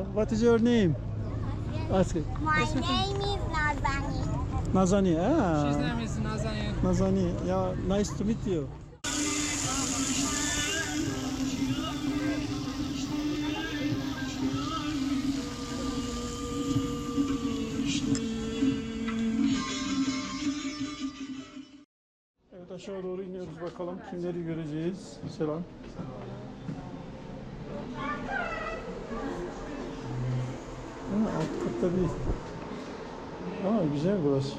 Hello. What is your name? Ask it. My name is Nazani. Nazani. His Ah. name is Nazani. Nazani. Yeah, nice to meet you. Evet aşağı doğru iniyoruz bakalım kimleri göreceğiz. Selam. Ha, alt katta bir... Aa güzel burası.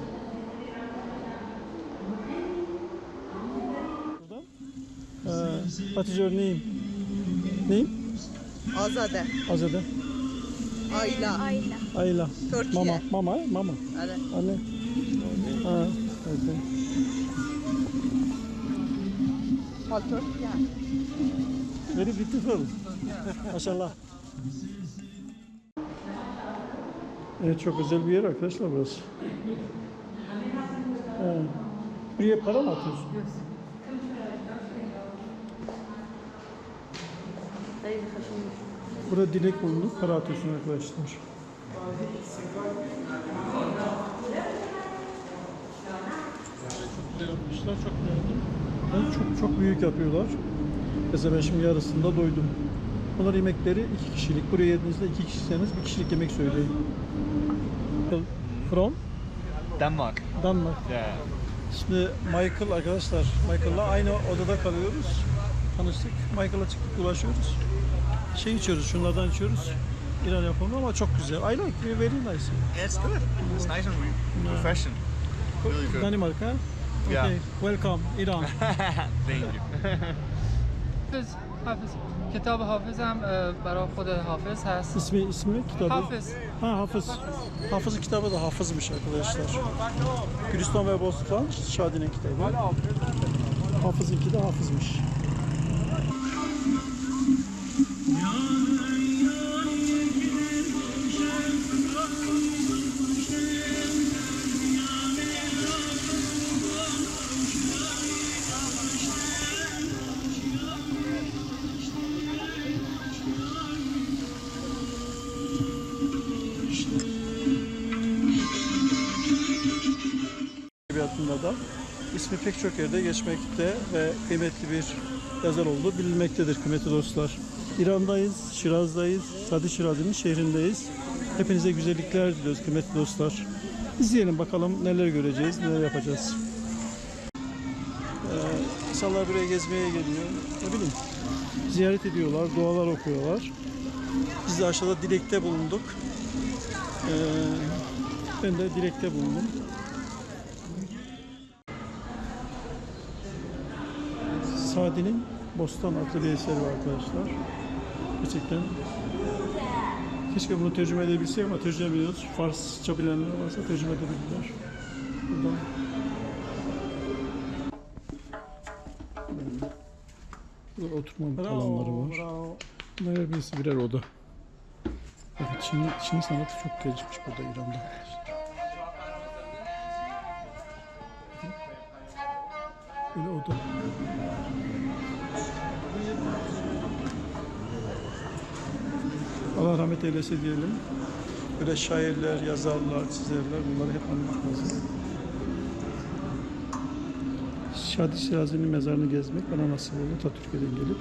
Ee, your name? Name? Azade. Azade. Ayla. Ayla. Ayla. Türkiye. Mama. Mama. Mama. Evet. Anne. Ha, okay. Paltor. Very beautiful. Maşallah. Evet çok özel bir yer arkadaşlar burası. Ha. Buraya para mı atıyorsun? Burada dilek bulunup para atıyorsun arkadaşlar. Çok çok çok çok büyük yapıyorlar. Mesela ben şimdi yarısında doydum. Bunlar yemekleri iki kişilik. Buraya yediğinizde iki kişiseniz bir kişilik yemek söyleyin. From Denmark. Denmark. Yeah. Şimdi Michael arkadaşlar, Michael'la aynı odada kalıyoruz. Tanıştık. Michael'la çıktık dolaşıyoruz. Şey içiyoruz, şunlardan içiyoruz. İran yapımı ama çok güzel. I like, very nice. Yeah, it's good. It's nice and refreshing. Really good. Danimarka. Yeah. Okay, welcome İran. Thank you. حافظ حافظ کتاب حافظ هم اه، برای خود حافظ هست İsmi, ismi kitabı. حافظ Ha Hafız. Hafız'ın kitabı da Hafız'mış arkadaşlar. Gülistan ve Bozkıran Şadi'nin kitabı. Hafız'ınki de Hafız'mış. İsmi pek çok yerde geçmekte ve kıymetli bir yazar olduğu bilinmektedir kıymetli dostlar. İran'dayız, Şiraz'dayız, Sadi Şirazi'nin şehrindeyiz. Hepinize güzellikler diliyoruz kıymetli dostlar. İzleyelim bakalım neler göreceğiz, neler yapacağız. Ee, insanlar buraya gezmeye geliyor. Ne bileyim, ziyaret ediyorlar, dualar okuyorlar. Biz de aşağıda dilekte bulunduk. Ee, ben de dilekte bulundum. Sadi'nin Bostan adlı bir eseri var arkadaşlar. Gerçekten keşke bunu tercüme edebilsek ama tercüme edemiyoruz. Farsça bilenler varsa tercüme edebilirler. Buradan Burada oturma alanları var. Bunlar her birisi birer oda. Evet, Çin, Çin sanatı çok gelişmiş burada İran'da Böyle oda. Allah rahmet eylese diyelim. Böyle şairler, yazarlar, çizerler bunları hep anmak lazım. Şadi Şirazi'nin mezarını gezmek bana nasip oldu ta Türkiye'den gelip.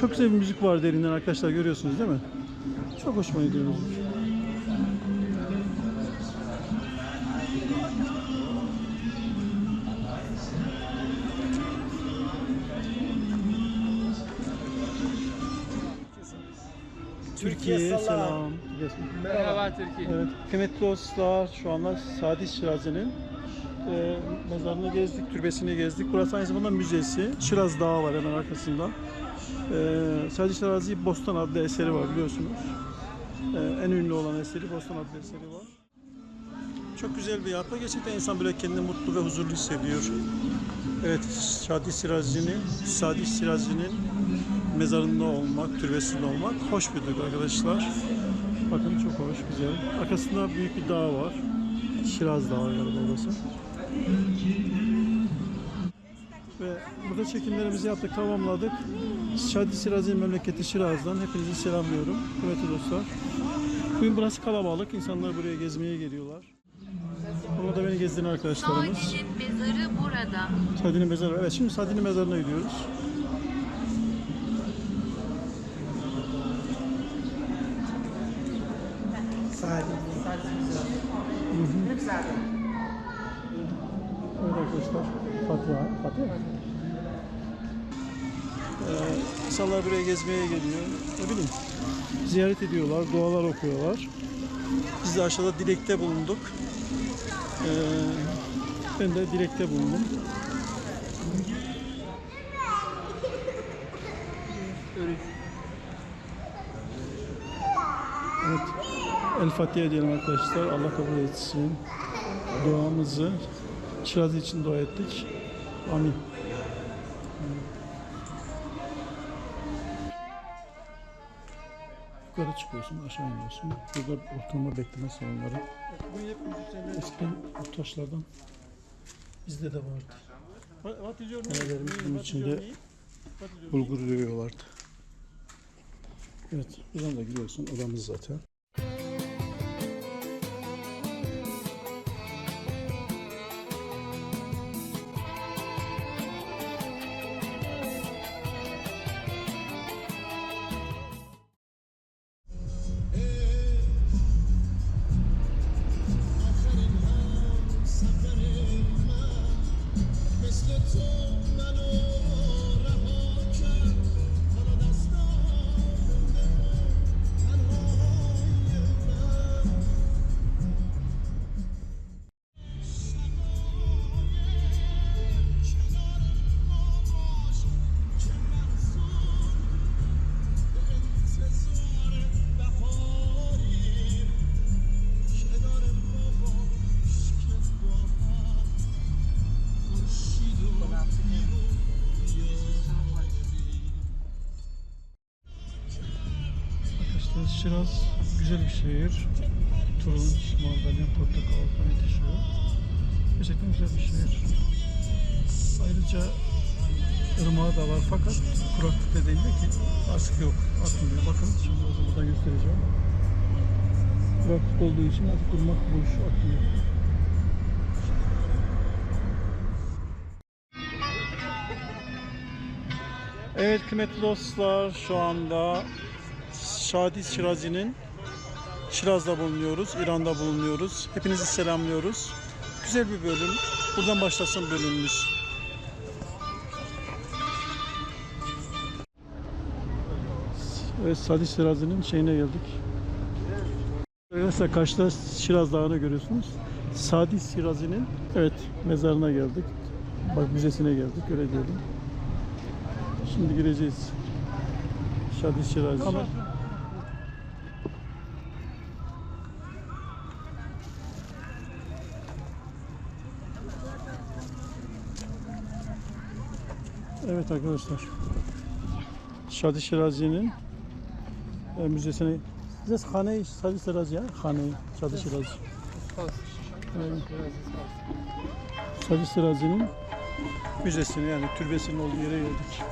Çok güzel bir müzik var derinden arkadaşlar görüyorsunuz değil mi? Çok hoşuma gidiyor. Türkiye, selam. selam. Merhaba Türkiye. Evet, kıymetli dostlar şu anda Sadi Şirazi'nin e, mezarını gezdik, türbesini gezdik. Burası aynı zamanda müzesi. Şiraz Dağı var hemen arkasında. E, Sadi Şirazi Bostan adlı eseri var biliyorsunuz. E, en ünlü olan eseri Bostan adlı eseri var. Çok güzel bir yapı. Gerçekten insan böyle kendini mutlu ve huzurlu hissediyor. Evet, Sadi Sirazi'nin, Sadi Sirazi'nin mezarında olmak, türbesinde olmak hoş bir duygu arkadaşlar. Bakın çok hoş, güzel. Arkasında büyük bir dağ var. Şiraz Dağı galiba orası. Ve burada çekimlerimizi yaptık, tamamladık. Şadi Sirazi memleketi Şiraz'dan hepinizi selamlıyorum. Kıymetli dostlar. Bugün burası kalabalık. İnsanlar buraya gezmeye geliyorlar. Burada beni gezdiren arkadaşlarımız. Sadi'nin mezarı burada. Sadi'nin mezarı. Evet şimdi Sadi'nin mezarına gidiyoruz. Evet arkadaşlar. Fatiha. Fatiha. Ee, insanlar buraya gezmeye geliyor. Ne bileyim. Ziyaret ediyorlar, dualar okuyorlar. Biz de aşağıda dilekte bulunduk. Ee, ben de dilekte bulundum. Evet. El Fatiha diyelim arkadaşlar. Allah kabul etsin. Duamızı Şiraz için dua ettik. Amin. Yukarı çıkıyorsun, aşağı iniyorsun. Burada ortalama bekleme salonları. Eskiden bu taşlardan bizde de vardı. Nenelerimiz bunun içinde bulgur dövüyorlardı. Evet, buradan da giriyorsun. Odamız zaten. Şiraz güzel bir şehir. Turunç, mandalina, portakal falan yetişiyor. Gerçekten güzel bir şehir. Ayrıca ırmağı da var fakat kuraklık nedeniyle ki artık yok, akmıyor. Bakın şimdi o buradan göstereceğim. Kuraklık olduğu için artık ırmak boş akmıyor. Evet kıymetli dostlar şu anda Şadi Şirazi'nin Şiraz'da bulunuyoruz, İran'da bulunuyoruz. Hepinizi selamlıyoruz. Güzel bir bölüm. Buradan başlasın bölümümüz. Evet Sadi Şirazi'nin şeyine geldik. Arkadaşlar karşıda Şiraz Dağı'nı görüyorsunuz. Sadi Şirazi'nin evet mezarına geldik. Bak müzesine geldik öyle diyelim. Şimdi gireceğiz. Şadi Şirazi. Evet arkadaşlar. Şadi Şirazi'nin e, müzesine Siz hane Şadi Şirazi ya? Hane Şadi Şirazi. Şadi Şirazi'nin müzesine yani türbesinin olduğu yere geldik.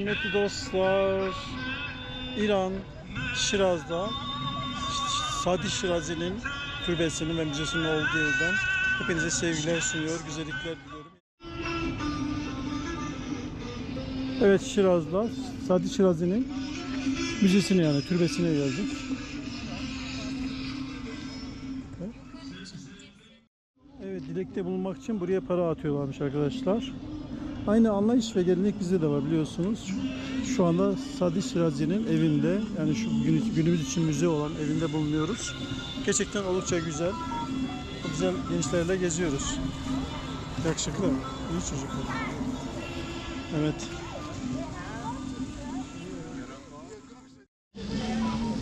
Kıymetli dostlar İran Şiraz'da Sadi Şirazi'nin türbesinin ve müzesinin olduğu yerden hepinize sevgiler sunuyor, güzellikler diliyorum. Evet Şiraz'da Sadi Şirazi'nin müzesine yani türbesine geldik. Evet dilekte bulunmak için buraya para atıyorlarmış arkadaşlar. Aynı anlayış ve gelenek bizde de var biliyorsunuz. Şu anda Sadi Şirazi'nin evinde yani şu gün- günümüz için müze olan evinde bulunuyoruz. Gerçekten oldukça güzel. Güzel gençlerle geziyoruz. Yakışıklı, iyi çocuklar. Evet.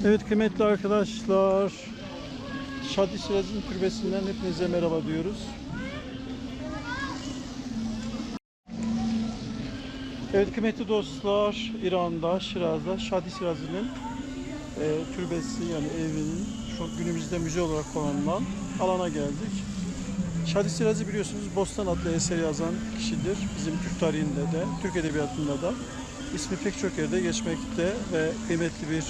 Evet kıymetli arkadaşlar. Şadi Şirazi'nin türbesinden hepinize merhaba diyoruz. Evet kıymetli dostlar, İran'da, Şiraz'da Şadi Şirazi'nin e, türbesi yani evinin şu günümüzde müze olarak kullanılan alana geldik. Şadi Şirazi biliyorsunuz Bostan adlı eser yazan kişidir. Bizim Türk tarihinde de, Türk edebiyatında da ismi pek çok yerde geçmekte ve kıymetli bir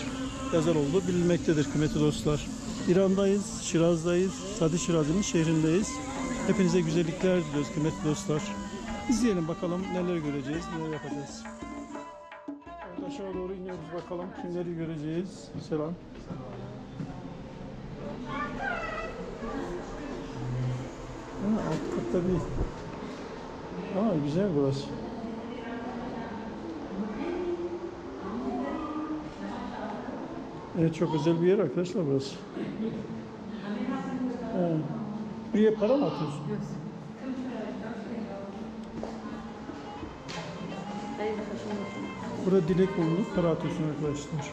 yazar olduğu bilinmektedir kıymetli dostlar. İran'dayız, Şiraz'dayız, Sadi Şirazi'nin şehrindeyiz. Hepinize güzellikler diliyoruz kıymetli dostlar. İzleyelim bakalım neler göreceğiz, neler yapacağız. Evet, aşağı doğru iniyoruz bakalım kimleri göreceğiz. Selam. Ha, alt katta değil. Aa güzel burası. Evet çok özel bir yer arkadaşlar burası. Ha. Buraya para mı atıyorsun? Burada dilek bulunup para atıyorsun arkadaşlar.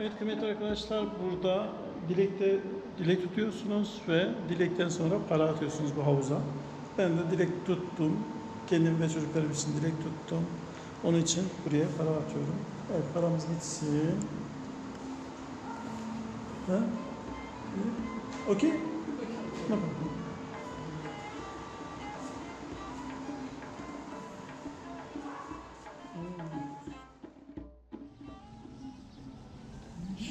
Evet kıymetli arkadaşlar burada dilekte dilek tutuyorsunuz ve dilekten sonra para atıyorsunuz bu havuza. Ben de dilek tuttum. Kendim ve çocuklarım için dilek tuttum. Onun için buraya para atıyorum. Evet paramız gitsin. Ha? Okey?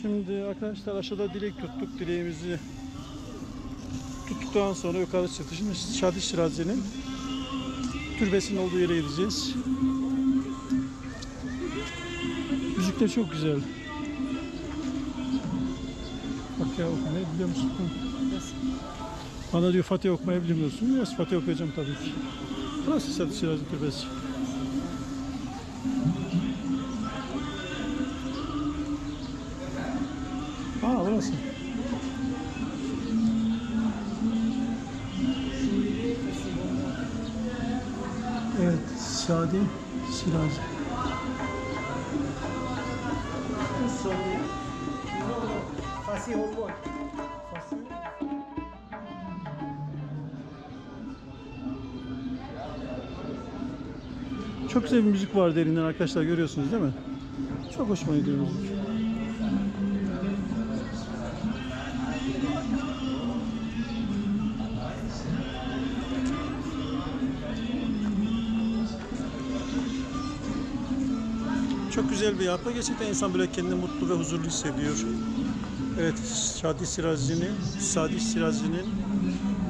Şimdi arkadaşlar aşağıda dilek tuttuk. Dileğimizi tuttuktan sonra yukarı çıktık. Şimdi Şadi Şirazi'nin türbesinin olduğu yere gideceğiz. Müzikler çok güzel. Bak ya okumayı biliyor musun? Bana diyor Fatih okumayı biliyor musun? Yes, Fatih okuyacağım tabii ki. Burası Şadi Şirazi Türbesi. Aa burası. Evet, Sadi Şirazi. Çok güzel bir müzik var derinden arkadaşlar görüyorsunuz değil mi? Çok hoşuma gidiyor müzik. Çok güzel bir yapı. Gerçekten insan böyle kendini mutlu ve huzurlu hissediyor. Evet, Şadi Sirazi'nin, Sadi Sirazi'nin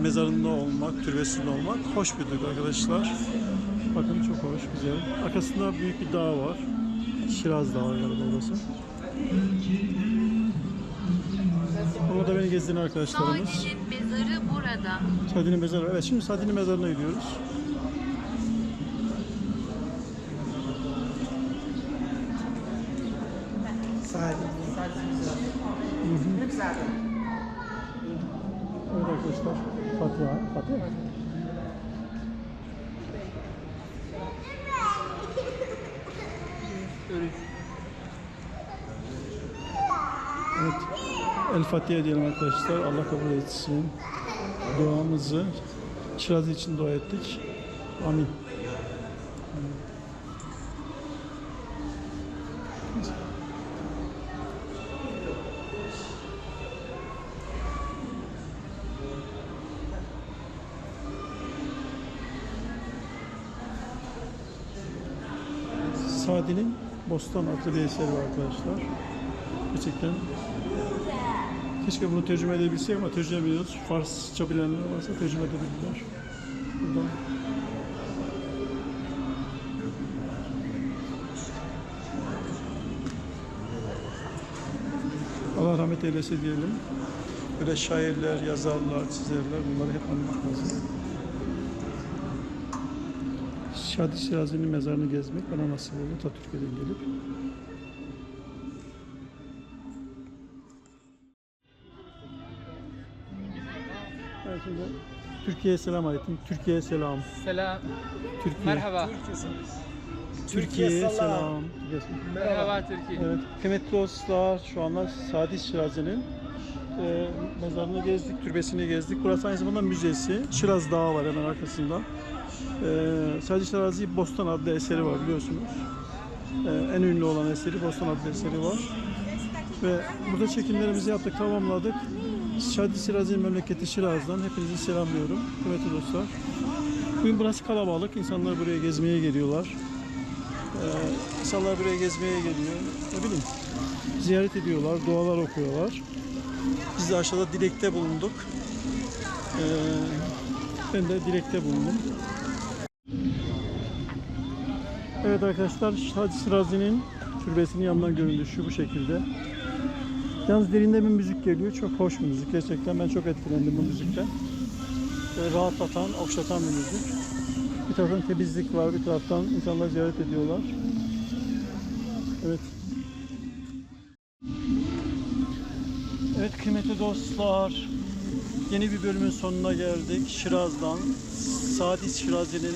mezarında olmak, türbesinde olmak hoş bir duygu arkadaşlar. Bakın çok hoş, güzel. Arkasında büyük bir dağ var. Şiraz Dağı galiba orası. Burada beni gezdiren arkadaşlarımız. Sadi'nin mezarı burada. Sadi'nin mezarı. Evet şimdi Sadi'nin mezarına gidiyoruz. Evet arkadaşlar. Fatiha. Fatiha. Evet. El Fatiha diyelim arkadaşlar. Allah kabul etsin. Duamızı Şiraz için dua ettik. Amin. Sadi'nin Bostan adlı bir eseri var arkadaşlar. Gerçekten keşke bunu tercüme edebilsek ama tercüme ediyoruz. Farsça bilenler varsa tercüme edebilirler. Buradan Allah rahmet eylesin diyelim. böyle şairler, yazarlar, çizerler bunları hep anlamak lazım. Şadi Şirazi'nin mezarını gezmek bana nasip oldu ta Türkiye'den gelip. Şimdi Türkiye'ye selam aleyküm. Türkiye'ye selam. Selam. Türkiye. Merhaba. Türkiye'ye selam. Merhaba Türkiye. Evet, kıymetli dostlar şu anda Sadi Şirazi'nin e, mezarını gezdik, türbesini gezdik. Burası aynı zamanda müzesi. Şiraz Dağı var hemen arkasında. E, Sadi Şirazi Bostan adlı eseri var biliyorsunuz. E, en ünlü olan eseri Bostan adlı eseri var. Ve burada çekimlerimizi yaptık, tamamladık. Sadi Şirazi'nin memleketi Şiraz'dan hepinizi selamlıyorum kıymetli dostlar. Bugün burası kalabalık, insanlar buraya gezmeye geliyorlar. Ee, insanlar buraya gezmeye geliyor. Ne bileyim, ziyaret ediyorlar, dualar okuyorlar. Biz de aşağıda dilekte bulunduk. Ee, ben de dilekte bulundum. Evet arkadaşlar, Hacı Sırazi'nin türbesinin yanından göründüşü bu şekilde. Yalnız derinde bir müzik geliyor. Çok hoş bir müzik. Gerçekten ben çok etkilendim bu müzikten. Böyle rahatlatan, okşatan bir müzik. Bir taraftan temizlik var, bir taraftan insanlar ziyaret ediyorlar. Evet. Evet kıymetli dostlar, yeni bir bölümün sonuna geldik. Şiraz'dan, Sadi Şirazi'nin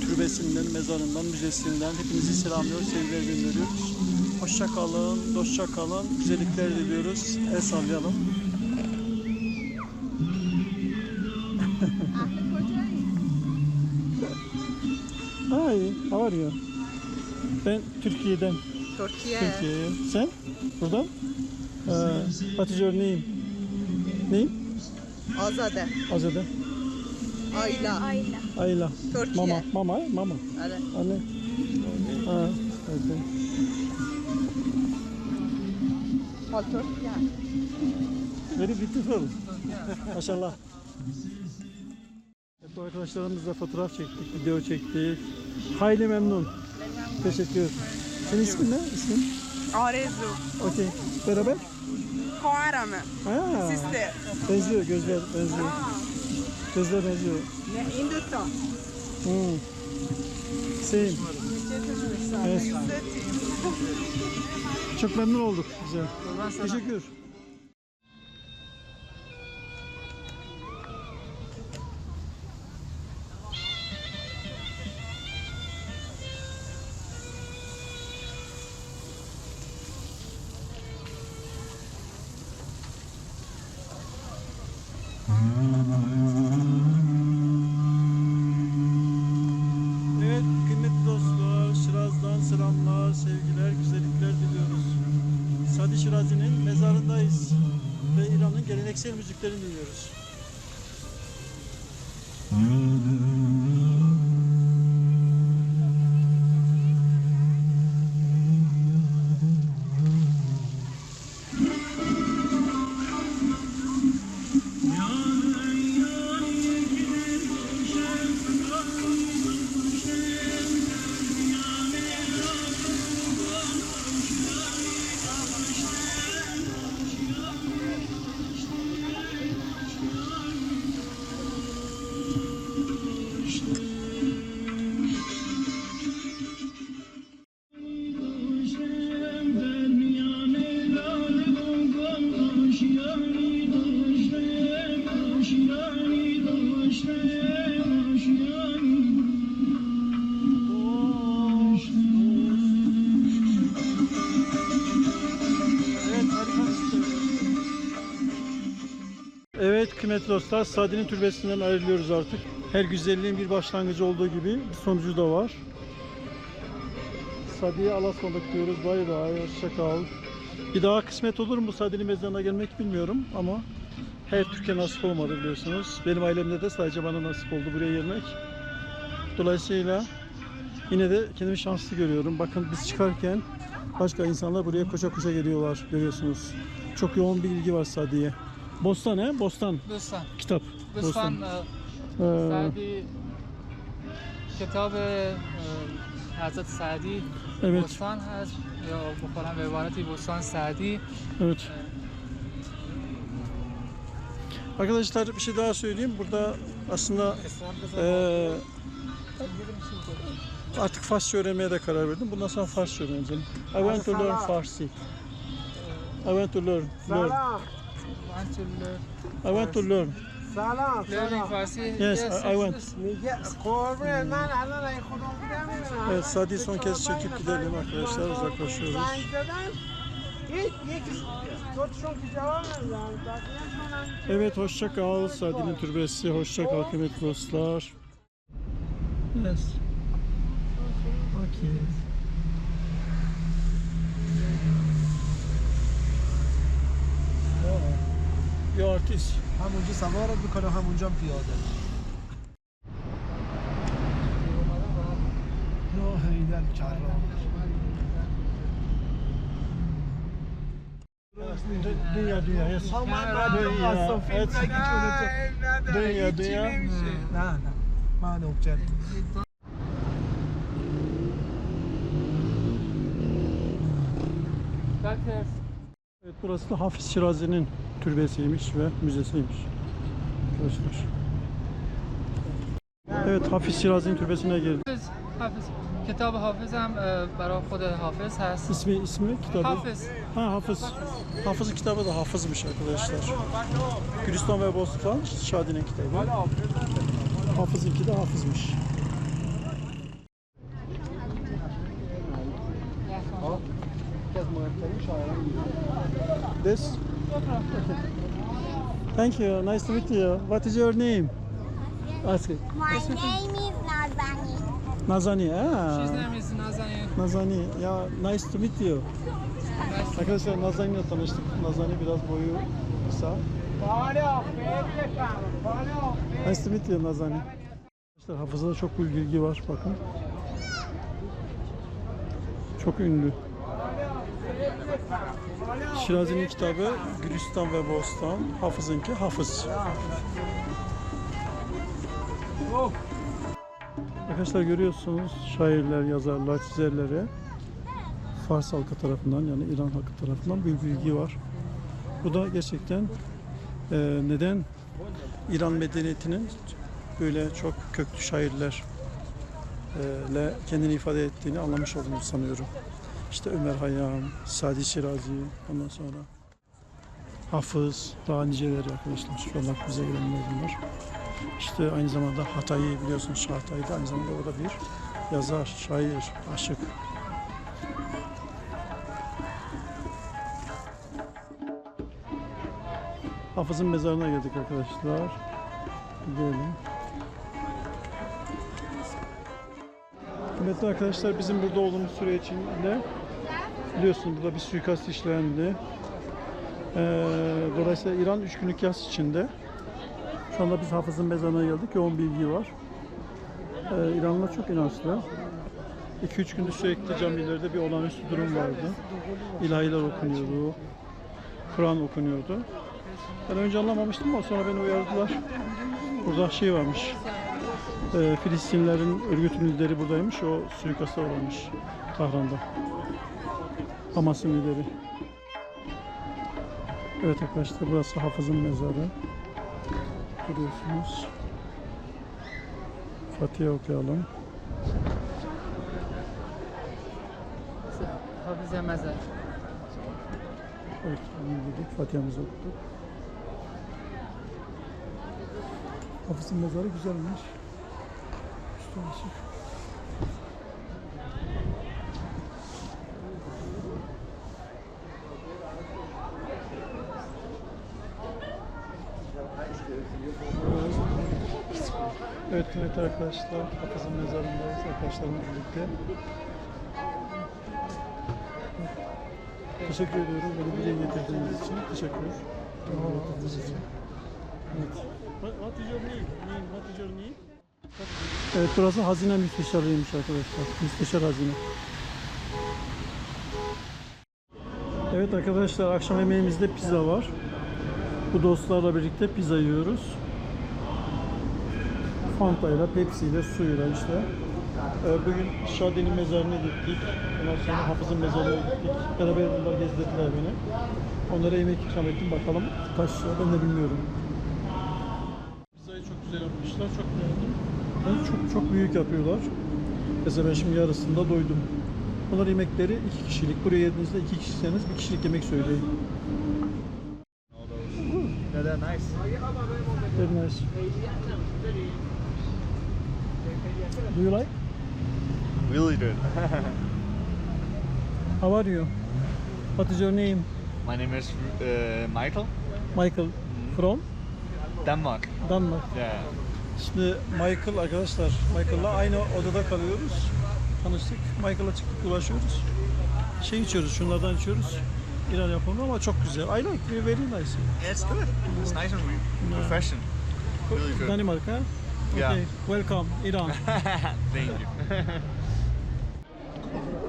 türbesinden, mezarından, müzesinden hepinizi selamlıyoruz, sevgiler gönderiyoruz. Hoşça kalın, dostça kalın, güzellikler diliyoruz. El sallayalım. Hi, how are you? Ben Türkiye'den. Türkiye. Türkiye'ye. Sen? Buradan? Ee, what is your name? Name? Azade. Azade. Ayla. Ayla. Ayla. Türkiye. Mama. Mama. Mama. Evet. Anne. Ha, okay. palto. Ja. Very beautiful. Maşallah. Hep arkadaşlarımızla fotoğraf çektik, video çektik. Hayli memnun. Teşekkür. Senin ismin ne? İsmin? Arezou. Okey. Beraber? Koara mı? Ha. Sister. Benziyor, gözler benziyor. Gözler benziyor. Ne Hindistan. Hmm. Same. Yes. Çok memnun olduk. Güzel. Teşekkür. Geleneksel müziklerini dinliyoruz. Evet, kıymetli dostlar, Sadi'nin türbesinden ayrılıyoruz artık. Her güzelliğin bir başlangıcı olduğu gibi bir sonucu da var. Sadi'ye Allah'a ısmarladık diyoruz. Bay bay, hoşça kal. Bir daha kısmet olur mu Sadi'nin mezarına gelmek bilmiyorum ama her Türkiye nasip olmadı biliyorsunuz. Benim ailemde de sadece bana nasip oldu buraya gelmek. Dolayısıyla yine de kendimi şanslı görüyorum. Bakın biz çıkarken başka insanlar buraya koşa koşa geliyorlar görüyorsunuz. Çok yoğun bir ilgi var Sadi'ye. Bostan he? Bostan. Bostan. Kitap. Bostan. Bostan. Ee, Sadi کتاب حضرت سعدی evet. بستان هست یا بخورم به عبارتی بستان سعدی evet. Arkadaşlar bir şey daha söyleyeyim. Burada aslında e, artık Farsça öğrenmeye de karar verdim. Bundan sonra Farsça öğreneceğim. I want to learn Farsi. I want to learn. learn Want to learn, I want to learn. سلام learning سلام Farsi? Yes, I- I want. میگه قربه من الان این خودم بودم میرم Evet Sadi son kez çekip gidelim arkadaşlar. Uzaklaşıyoruz. زنگ زدن هیچ یکی دوتشون که جواب نمیدن بقیه‌شون هم Evet hoşça kal Sadi'nin türbesi. Hoşça kal kıymetli dostlar. Yes. Okay. یا artist. همونجا سوارت میکنه همونجا هم پیاده یا هیدر کرام Dünya dünya. Yes. Dünya. Evet. Dünya dünya. نه نه من اوکر Doctors. Evet, burası da Hafiz Şirazi'nin türbesiymiş ve müzesiymiş. Arkadaşlar. Evet Hafiz Şirazi'nin türbesine geldik. حافظ حافظ کتاب حافظ هم اه، برای خود حافظ هست İsmi ismi kitabı. حافظ Ha Hafız. Hafız'ın kitabı da Hafız'mış arkadaşlar. Gülistan ve Bostan Şadi'nin kitabı. Hafız'ınki de Hafız'mış. This? Thank you. Nice to meet you. What is your name? Ask it. My name is Nazani. Nazani. She's Ah. name is Nazani. Nazani. Ya nice to meet you. Nice. Arkadaşlar Nazani ile tanıştık. Nazani biraz boyu kısa. Nice to meet you Nazani. Arkadaşlar hafızada çok bilgi var bakın. Çok ünlü. Şirazi'nin kitabı Gülistan ve Bostan. Hafız'ınki Hafız. Arkadaşlar görüyorsunuz şairler, yazarlar, çizerlere Fars halkı tarafından yani İran halkı tarafından büyük bilgi var. Bu da gerçekten e, neden İran medeniyetinin böyle çok köklü şairler e, ile kendini ifade ettiğini anlamış olduğunu sanıyorum. İşte Ömer Hayyam, Sadi Şirazi, ondan sonra Hafız, daha niceleri arkadaşlar. Şu an bize gelenler bunlar. İşte aynı zamanda Hatay'ı biliyorsunuz Şah Hatay da aynı zamanda o da bir yazar, şair, aşık. Hafız'ın mezarına geldik arkadaşlar. Gidelim. Kıymetli arkadaşlar bizim burada olduğumuz süre içinde biliyorsunuz burada bir suikast işlendi. Ee, dolayısıyla İran 3 günlük yas içinde. Şu anda biz Hafız'ın mezarına geldik. Yoğun bilgi var. Ee, İranlılar çok inançlı. 2-3 gündür sürekli camilerde bir olağanüstü durum vardı. İlahiler okunuyordu. Kur'an okunuyordu. Ben önce anlamamıştım ama sonra beni uyardılar. Burada şey varmış. Ee, e, Filistinlerin örgütün lideri buradaymış. O suikasta uğramış Tahran'da. Hamas'ın lideri. Evet arkadaşlar burası Hafız'ın mezarı. Görüyorsunuz. Fatiha okuyalım. Hafız'a mezar. Evet, dedik. Fatiha'mızı okuduk. Hafız'ın mezarı güzelmiş. Açık. Evet kıymetli arkadaşlar, Hafız'ın mezarındayız arkadaşlarımla birlikte. Teşekkür ediyorum beni buraya getirdiğiniz için. Teşekkür. Evet. What, is your name? name? What is your name? Evet burası hazine müsteşarıymış arkadaşlar. Müsteşar hazine. Evet arkadaşlar akşam yemeğimizde pizza var. Bu dostlarla birlikte pizza yiyoruz. Fanta ile, Pepsi ile, suyla işte. Ee, Bugün Şadi'nin mezarına gittik. Ondan sonra Hafız'ın mezarına gittik. Beraber bunlar gezdirdiler beni. Onlara yemek ikram ettim. Bakalım kaç lira ben de bilmiyorum. dostlar çok beğendim. Ben çok çok büyük yapıyorlar. Mesela ben şimdi yarısında doydum. Bunlar yemekleri iki kişilik. Buraya yediğinizde iki kişiseniz bir kişilik yemek söyleyin. Yeah, they're nice. Nice. Do you like? Really good. How are you? What is your name? My name is uh, Michael. Michael. From? Denmark. Denmark. Yeah. Şimdi Michael arkadaşlar, Michael'la aynı odada kalıyoruz. Tanıştık. Michael'la çıktık dolaşıyoruz. Şey içiyoruz, şunlardan içiyoruz. İran yapımı ama çok güzel. I like, it, very nice. Yeah, it's good. It's nice and professional. Really good. Danimarka. Yeah. Okay, welcome İran. Thank you.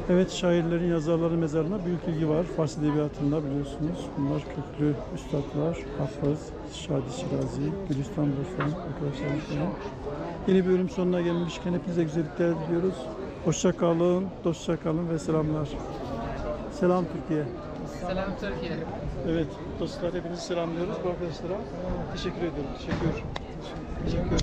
evet, şairlerin, yazarların mezarına büyük ilgi var. Fars edebiyatında biliyorsunuz. Bunlar köklü üstadlar. Hafız, Şadi Şirazi, Gülistan Bostan arkadaşlarım falan. Yeni bir bölüm sonuna gelmişken hepinize güzellikler diliyoruz. Hoşça kalın, dostça kalın ve selamlar. Selam Türkiye. Selam Türkiye. Evet dostlar hepinizi selamlıyoruz bu arkadaşlara. Teşekkür ediyorum. Teşekkür. Teşekkür.